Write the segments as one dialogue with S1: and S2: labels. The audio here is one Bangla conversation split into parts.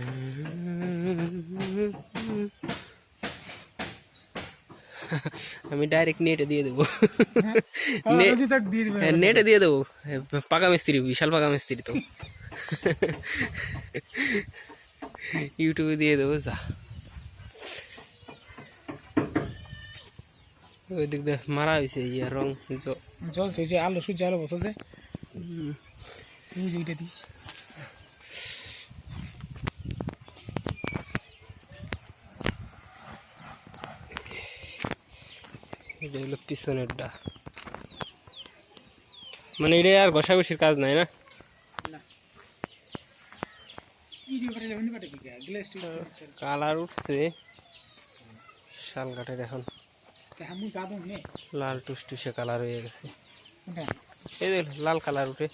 S1: আমি ডাইরেক্ট নেটে দিয়ে দেবো।
S2: হ্যাঁ,
S1: নে-
S2: রোজই তাক দিয়ে দিবে
S1: হ্যাঁ, নেটে দিয়ে দেবো। পাকা মিস্ত্রি বিশাল পাকা মিস্ত্রি তো। ইউটিউবে দিয়ে দেবো যা। ওই দিক দিয়ে মারা হয়েছে ইয়ে রং জ-
S2: জলছে যে আলো সূর্য আলো বসে যে এই যে দিস
S1: এটা হলো পিছনেরটা। মানে এটা আর ঘষাঘষির কাজ নাই না? কালার উঠছে। শাল কাঠের এখন। লাল টুসটুসে কালার হয়ে গেছে। এই দেখ লাল কালার উঠে।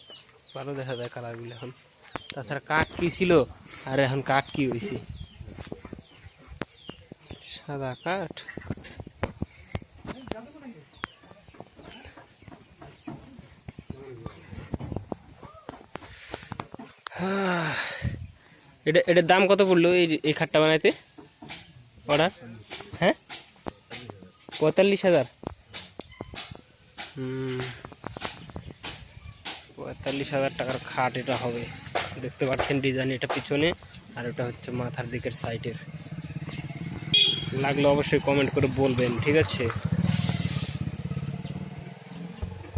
S1: ভালো দেখা যায় কালারগুলো এখন। তাছাড়া কাঠ কি ছিল? আর এখন কাঠ কি হয়েছে সাদা কাঠ। এটা এটার দাম কত পড়ল এই এই খাটটা বানাইতে? অর্ডার? হ্যাঁ? পঁয়তাল্লিশ হাজার। পঁয়তাল্লিশ হাজার টাকার খাট এটা হবে। দেখতে পাচ্ছেন ডিজাইন এটা পিছনে, আর এটা হচ্ছে মাথার দিকের সাইডের। লাগলে অবশ্যই কমেন্ট করে বলবেন, ঠিক আছে?